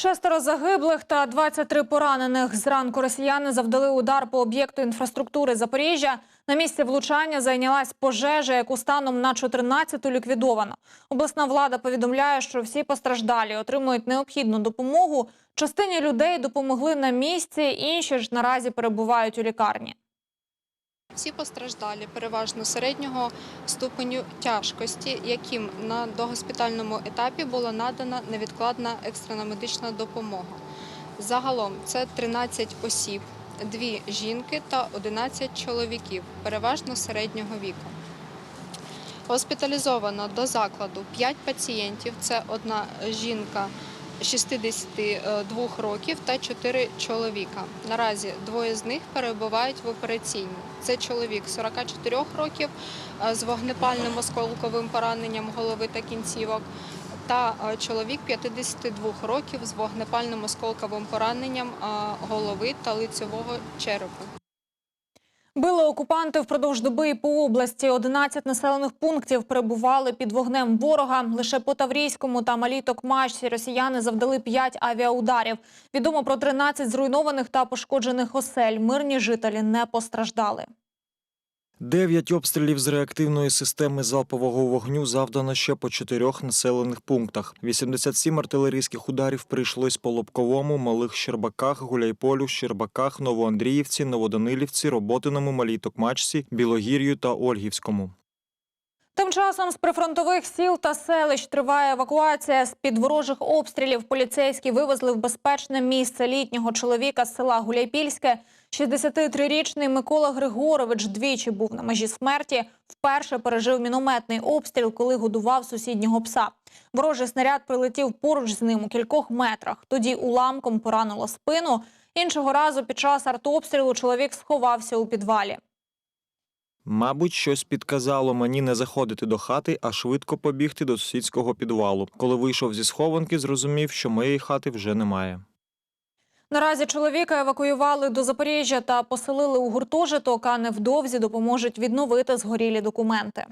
Шестеро загиблих та 23 поранених. Зранку росіяни завдали удар по об'єкту інфраструктури Запоріжжя. На місці влучання зайнялась пожежа, яку станом на 14-ту ліквідовано. Обласна влада повідомляє, що всі постраждалі отримують необхідну допомогу. Частині людей допомогли на місці, інші ж наразі перебувають у лікарні. Всі постраждалі переважно середнього ступеню тяжкості, яким на догоспітальному етапі була надана невідкладна екстрена медична допомога. Загалом це 13 осіб, дві жінки та 11 чоловіків, переважно середнього віку. Госпіталізовано до закладу 5 пацієнтів. Це одна жінка 62 років та 4 чоловіка. Наразі двоє з них перебувають в операційній. Це чоловік 44 років е, з вогнепальним осколковим пораненням голови та кінцівок. Та е, чоловік 52 років з вогнепальним осколковим пораненням е, голови та лицевого черепу. Били окупанти впродовж доби по області. 11 населених пунктів перебували під вогнем ворога. Лише по Таврійському та Малій Токмачці росіяни завдали 5 авіаударів. Відомо про 13 зруйнованих та пошкоджених осель. Мирні жителі не постраждали. Дев'ять обстрілів з реактивної системи залпового вогню завдано ще по чотирьох населених пунктах. 87 артилерійських ударів прийшлось по Лобковому, Малих Щербаках, Гуляйполю, Щербаках, Новоандріївці, Новоданилівці, Роботиному, Малій Токмачці, Білогір'ю та Ольгівському. Тим часом з прифронтових сіл та селищ триває евакуація з під ворожих обстрілів. Поліцейські вивезли в безпечне місце літнього чоловіка з села Гуляйпільське. 63-річний Микола Григорович двічі був на межі смерті. Вперше пережив мінометний обстріл, коли годував сусіднього пса. Ворожий снаряд прилетів поруч з ним у кількох метрах. Тоді уламком поранило спину. Іншого разу під час артобстрілу чоловік сховався у підвалі. Мабуть, щось підказало мені не заходити до хати, а швидко побігти до сусідського підвалу. Коли вийшов зі схованки, зрозумів, що моєї хати вже немає. Наразі чоловіка евакуювали до Запоріжжя та поселили у гуртожиток, а невдовзі допоможуть відновити згорілі документи.